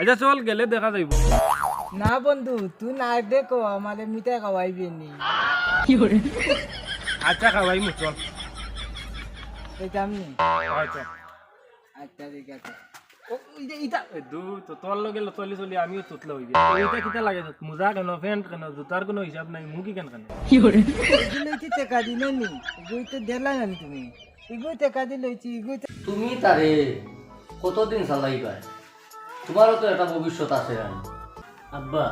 আচ্ছা চল গেলে দেখা যাইব। না বন্ধু তুই না দেখো আমাদের মিঠাই খাওয়াইবি নি। আচ্ছা খাওয়াই মু চল এইটা আমি। হয় চল। আচ্ছা ঠিক আছে। ও, ওই যে ইটা এ দু তো তোর লগে চলি চলি আমিও তুতলে হইবে। এইটা কিটা লাগে মোজা কেন প্যান্ট কেন জুতার কোনো হিসাব নাই মুখি কেন কেন? কি টেকা দিলে নি? এগুলো তো দিলা না তুমি। এগুলো টেকা দিলে তুমি তারে কতদিন চালাইবা তোমারও তো একটা ভবিষ্যৎ আছে আব্বা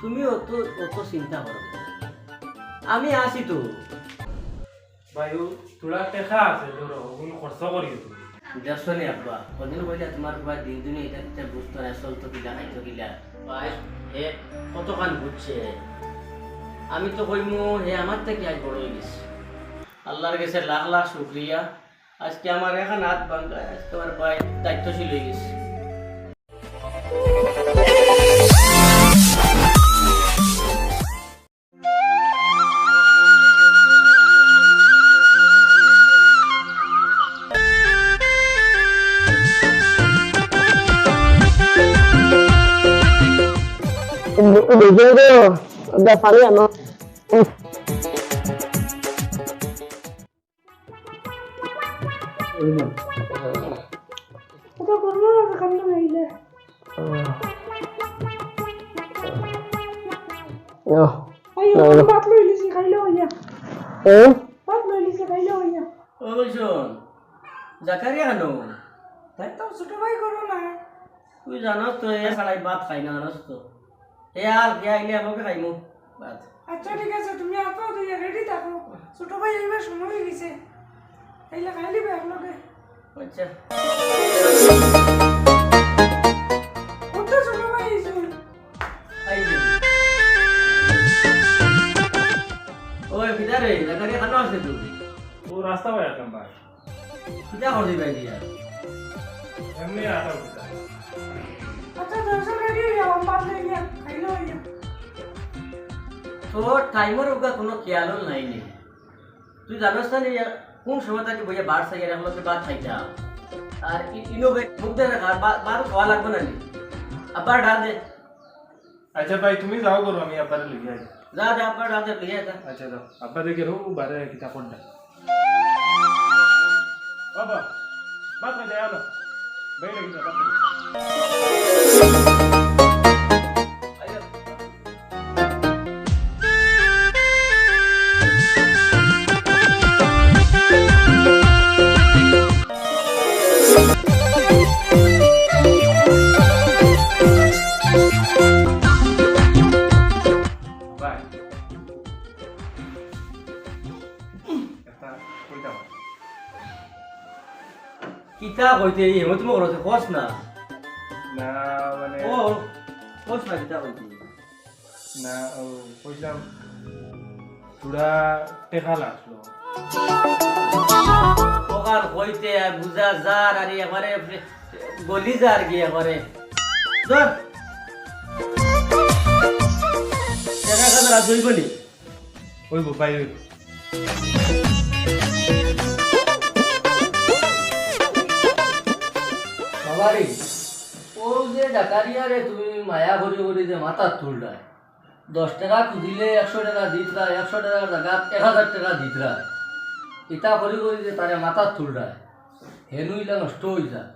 তুমি অত অত চিন্তা করো আমি আছি তো। ভাই তোরা টেকা আছে ধরো ওগুলো খরচ করি তুমি দেখছ নি আব্বা ওদিন কইলা তোমার বাবা দিন দিন এটা একটা বুঝতো না চলতো কিলা খাইতো কিলা ভাই হে কতখান বুঝছে আমি তো কইমু হে আমার থেকে আজ বড় হয়ে গেছে। আল্লাহর কাছে লাখ লাখ শুক্রিয়া আজকে আমার এখন হাত ভাঙ্গা আজকে আমার ভাই দায়িত্বশীল হয়ে গেছে। ওই শোন জাকারিয়া হানো তাই তো ছোট ভাই করো না তুই জানোস তো এ সালাই ভাত খাই না জানোস তো এ আর কে আইলে আমাকে খাইমু? আচ্ছা ঠিক আছে তুমি আপা তুই রেডি থাকো। ছোট ভাই এইবার সময় হয়ে গেছে। তাইলে খাই লিবে একলগে। আচ্ছা। ওই ভিতরে জাকারিয়া খানো আছে তুই? ও রাস্তা ভাই আতাম ভাই। কিটা করবি ভাই দিয়া এমনি আতাম আচ্ছা দর্শন রেডি হয়ে যাও বাদ হয়ে গিয়া খাইলো হয়ে গিয়া তোর টাইমের উপর কোনো খেয়ালও নাই নি। তুই জানোস না নি কোন সময় তাকে বইয়া বার সাইয়া রাখল তুই ভাত খাইতা আর ইনোভেট মুখ দিয়ে রাখা বার খাওয়া লাগবে না নি। আবার ডাল দে। আচ্ছা ভাই তুমি যাও করো আমি আব্বারে লিখে আই। যা যা আবার ডাল দে লিয়ে যা আচ্ছা যাও। আব্বা দেখে রো বারে কিতা কোনটা বাবা বাত দে আলো বাইরে কিতা বাত কিতা কইতে এই হেমন্ত মোক রতে কস না। না মানে ও কস না কিতা কইতে না ও কইলাম তোরা টেকা লাগল ওখান কইতে বুঝা যার আর এবারে গলি যার কি এবারে ধর টাকা কাজ রাজ হইব নি? ওই ভাই বাবারি ও যে ডাকারিয়া রে তুমি মায়া করি করি যে মাথার দশ টাকা খুঁজিলে একশো টাকা দিতরা একশো টাকার জায়গা এক হাজার টাকা দিতরা ইটা করি করি যে তারে মাথার তুলটায় হেনু ইলা নষ্ট হয়ে যায়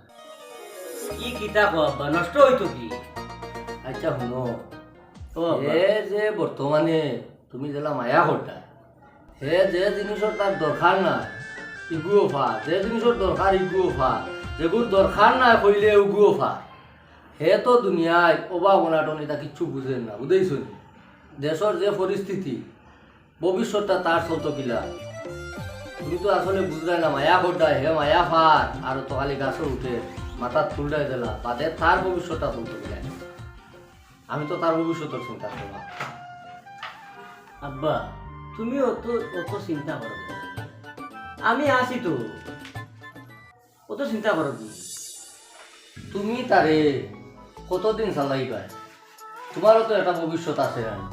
কি কিতা কবা নষ্ট হইতো কি? আচ্ছা শুনো। হে যে বর্তমানে তুমি যেলা মায়া করতা হে যে জিনিসের তার দরকার না ইগুও ফা যে জিনিসের দরকার ইগুও ফা যেগুর দরকার না কইলে উগুও ফা হে তো দুনিয়ায় অভাব অনাটন, এটা কিচ্ছু বুঝেন না বুঝেইছ? দেশের যে পরিস্থিতি, ভবিষ্যৎটা তার কিলা তুমি তো আসলে বুঝলাই না, মায়া করডায় হে মায়া ফার। আর তো খালি গাছে উঠে মাথার তুলডায় দিলা, বাদে তার ভবিষ্যৎটা চলতো কিলা আমি তো তার ভবিষ্যতের চিন্তা করলাম। আব্বা তুমি অত অত চিন্তা করো আমি আছি তো। অত চিন্তা করো কি? তুমি তারে কতদিন চালাইবা তোমারও তো একটা ভবিষ্যৎ আছে রানি।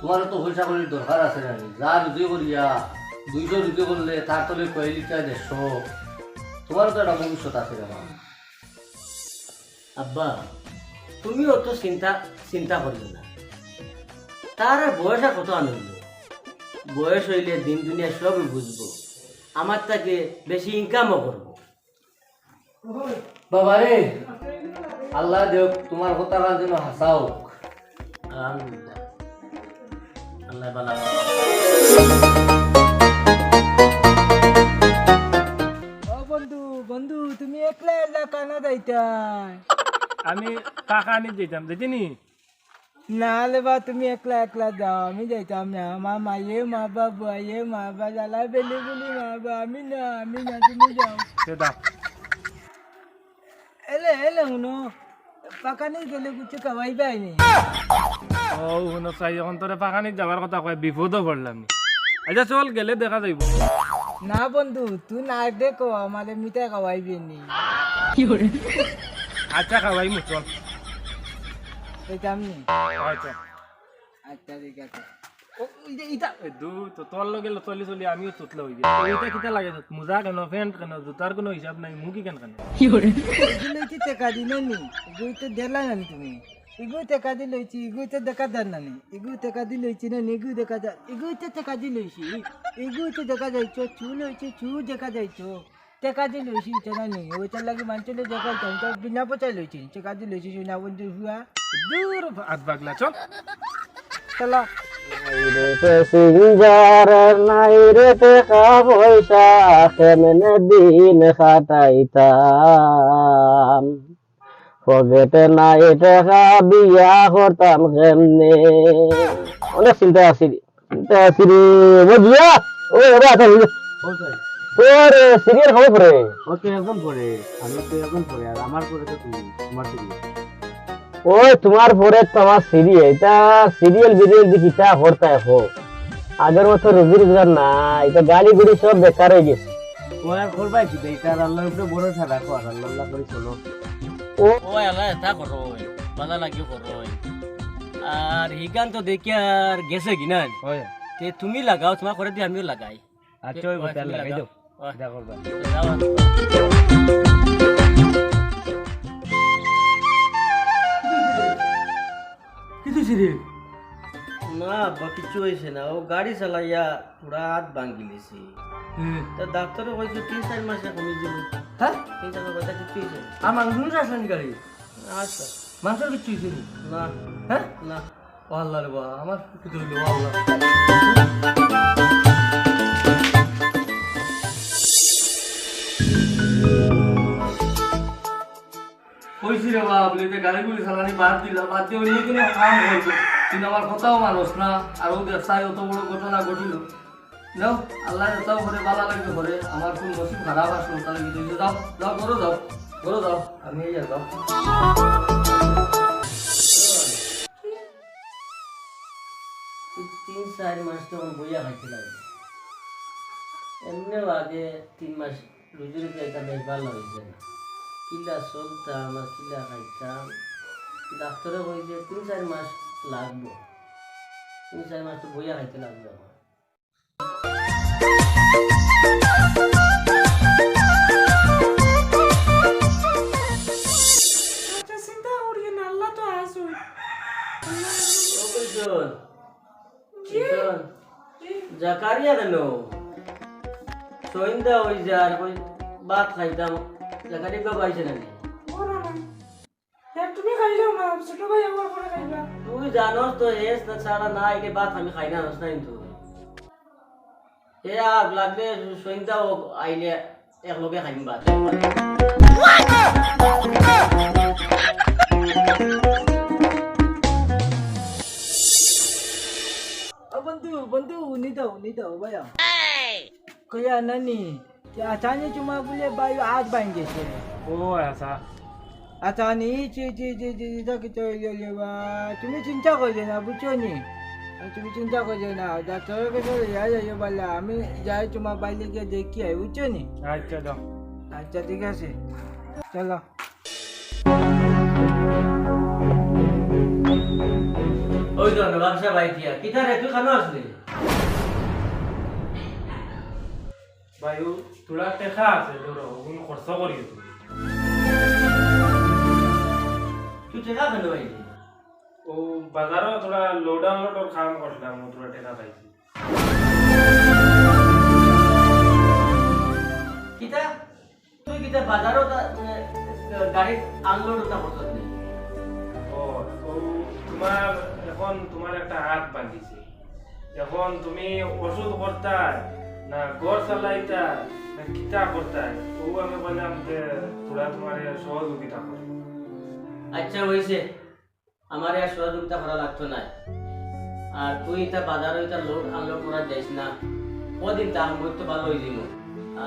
তোমারও তো পয়সা করির দরকার আছে রানি। যা রুজি করিয়া দুইশো রুজি করলে তার তলে কয় লিটার দেড়শো তোমারও তো একটা ভবিষ্যৎ আছে রানি। আব্বা তুমি অত চিন্তা চিন্তা করবে না। তার বয়স কত আনন্দ বয়স হইলে দিন দুনিয়া সবই বুঝব আমার তাকে বেশি ইনকামও করব বাবা রে আল্লাহ দেব তোমার কথা যেন হাসাও আলহামদুলিল্লাহ আল্লাহ বালা বন্ধু বন্ধু তুমি একলা একলা কানা যাইতাই আমি কাকা আনি যেতাম দেখিনি? নাহলে বা তুমি একলা একলা যাও আমি যাইতাম না। আমার মায়ে মা বাবা এ মা বাবা জ্বালা বেলি বলি মা বাবা আমি না আমি না তুমি যাও। দাও। এলে এলে শুনো পাকানি গেলে কিছু খাওয়াই পাইনি ও শুনো চাই এখন তোরে পাখানিত যাবার কথা কয় বিপদও পড়লাম নি। আচ্ছা চল গেলে দেখা যাইব। না বন্ধু তুই না দেখো আমার মিঠাই খাওয়াইবি নি। আচ্ছা খাওয়াই মু চল। যাইতাম নি। আচ্ছা। আচ্ছা ঠিক আছে। ইটা এ দু তো তোর লগে চলি চলি আমিও তুতলে ওইটা কিতা লাগে মোজা কেন প্যান্ট কেন জুতার কোনো হিসাব নাই মুখি কেন কেন? এগুলো কি টেকা দিলে নি এগুলো তো না তুমি? এগুলো টেকা দি লইছি এগুলো তো দেখা যান না নি এগুলো টেকা দি লইছি না এগুলো দেখা যায় এগুলো তো টেকা দি লইছি এগুলো তো দেখা যাইছো চু লইছি চু দেখা যাইছো। টেকা দি লইছি এটা না নি ওইটার লাগে মানুষের দেখা যাই তো বিনা পচাই লইছি টেকা দি লইছি না বন্ধু হুয়া দূর হাত বাগলা চল। চলো সিঙ্গার নাই রে টাকা পয়সা কেমনে দিন খাটাইতাম পকেটে নাই টাকা বিয়া করতাম কেমনে অনেক চিন্তা আছি চিন্তা আছি রে বুঝিয়া ও ওরা আছে তোর সিরিয়াল খবর পড়ে ওকে এখন পরে আমি তো এখন পরে আর আমার পরে তো তুমি তোমার থেকে ওই তোমার পরে তো আমার সিরিয়াল এটা সিরিয়াল বিরিয়াল দেখি তা হরতা হো আগের মতো রুজি রোজগার না এটা গাড়ি গুড়ি সব বেকার হয়ে গেছে। আর করবাই কি? এটা আল্লাহর উপরে বড় ছাড়া রাখো আল্লাহ আল্লাহ করে চলো। ও। ও আল্লাহ এটা করো বাধা লাগিও করো আর হিগান তো দেখি আর গেছে কিনা হয় তে তুমি লাগাও তোমার করে দিয়ে আমিও লাগাই। আচ্ছা ওই লাগাই দাও। করবা। কিছু সিরিয়াল না বা কিছু হয়েছে না। ও গাড়ি চালাইয়া পুরা হাত ভাঙ্গি লিছি। তা ডাক্তারে কইছে তিন চার মাসে কমে যাব হ্যাঁ? তিন চার মাস কিছু হয়েছে আর মাংস আসলেন গাড়ি? আচ্ছা। মানুষের কিছু হয়েছে না? হ্যাঁ? না। ও আল্লাহ রে বা আমার কিছু হইল আল্লাহ। কইছি রে বাপ লিতে গাড়ি গুলি চালানি বাদ দিলা, বাদ দিয়ে অন্য কোনো কাম হইতো কিন্তু আমার কথাও মানুষ না, আর ও ব্যবসায় অত বড় ঘটনা ঘটিল। যাও, আল্লাহ এটাও করে ভালো লাগবে করে আমার কোন নসিব খারাপ আসলো, তাহলে কিছু। যাও? যাও করো যাও করো যাও আমি এই যাও তিন চার মাস তখন বইয়া খাইতে লাগে। এমনি আগে তিন মাস রুজি রুজি বেশ ভালো হয়েছে না। কিলা চলতাম আর কিলা খাইতাম। ডাক্তারে কইছে তিন চার মাস লাগবো। তিন চার মাস তো বইয়া খাইতে লাগবে আমার। আচ্ছা জাকারিয়া কেন সন্ধ্যা হই যা আর কই ভাত খাইতাম জাকারিয়া কেউ পাইছে নাকি ওরা না এক তুমি খাইলেও না ছোট ভাই আমার পরে খাইবা তুই জানোস তো এস না ছাড়া না একে ভাত আমি খাই না নস নাই তুই এ আগ লাগলে সন্ধ্যা ও আইলে এক লগে খাইম ভাত ও বন্ধু বন্ধু নি দাও নি দাও ভাইয়া কইয়া নানি আচানি চুমা বলে বাই আজ বাইন গেছে ও আচ্ছা। আচ্ছা নি চি চি চি চি তাকে চলে বা তুমি চিন্তা করলে না বুঝছ নি? তুমি চিন্তা করলে না ডাক্তারের কাছে যাই যাই বললা আমি যাই তোমার বাইরে গিয়ে দেখি আই বুঝছ নি? আচ্ছা দাও আচ্ছা ঠিক আছে। চলো। ওই তো ব্যবসা বাইতিয়া কিতা রে তুই খানো আসলি? বায়ু তোরা টেকা আছে ধরো কোন খরচ করি তুই টেকা কেন পাইলি ও বাজারও থোড়া লোড আনলোডর কাম করলাম ও থোড়া টাকা পাইছি কিতা তুই কিতা বাজারও গাড়ি আনলোড ওটা করতে ও ও তোমার এখন তোমার একটা হাত ভাঙিছে এখন তুমি ওষুধ করতাই না ঘর চালাইতা না কিতা করতাই ও আমি বললাম যে, তোরা তোমার সহযোগিতা কর। আচ্ছা হয়েছে। আমার আর সহযোগিতা করা লাগতো না। আর তুই এটা বাজারে এটা লোড আনলোড করা যাইস না। কদিন মই তো ভালো হয়ে দিব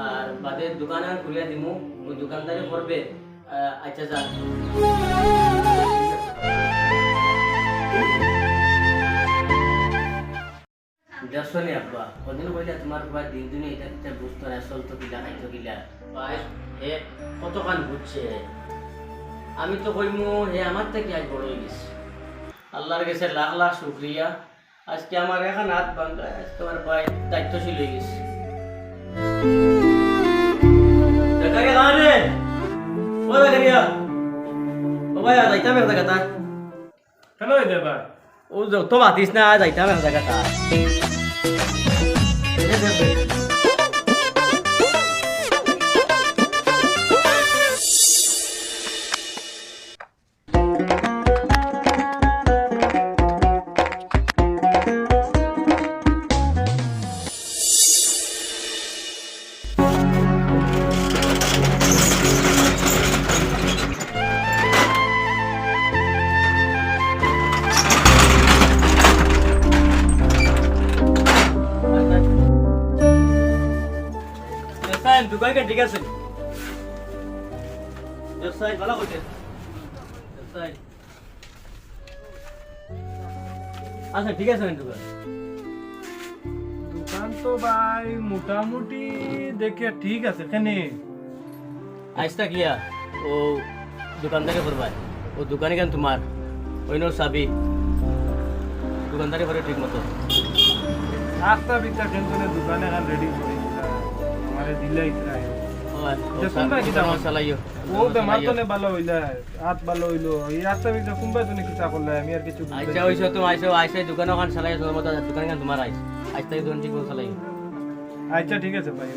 আর বাদে দোকান খুলিয়া দিমু। ওই দোকানদারি করবে। আচ্ছা যা। দেখছ নি আব্বা কদিন কইলা তোমার বাবা দিন দিনে এটা কিটা বুঝতো না চলতো কিলা খাইতো কিলা ভাই হে কতখান বুঝছে আমি তো কইমু হে আমার থেকে আজ বড় হয়ে গেছে। আল্লাহর কাছে লাখ লাখ শুক্রিয়া। আজকে আমার এখন হাত ভাঙ্গা আজকে আমার ভাই দায়িত্বশীল হয়ে গেছে। গান ও দেখারিয়া ও ভাই যাইতাম কেন হইতে ভাই ও তো না যাইতাম একটা কথা Desain, ঠিক আছে। ভালো. আচ্ছা ঠিক আছে দোকান দোকান তো ভাই মোটামুটি দেখে ঠিক আছে কেনে? আইসটা কিয়া? ও দোকানদারি করবাই ও দোকানে কেন তোমার? ওই নো চাবি। দোকানদারি করে ঠিক মতো। রাস্তা বিটা কিন্তু দোকানে এখন রেডি করে আমারে দিলাই তাই যে কোনটা কিতা চালাইও ও বেমার তো নে ভালো হইলা হাত ভালো হইল এই রাস্তা তুমি কিতা করলে আমি আর কিছু বুঝতে আইসা হইছো তুমি আইসা আইসা দোকান ওখান চালাই তোমার মতো দোকান তোমার আইস আইসা দোকান ঠিক মতো চালাইও আচ্ছা ঠিক আছে ভাই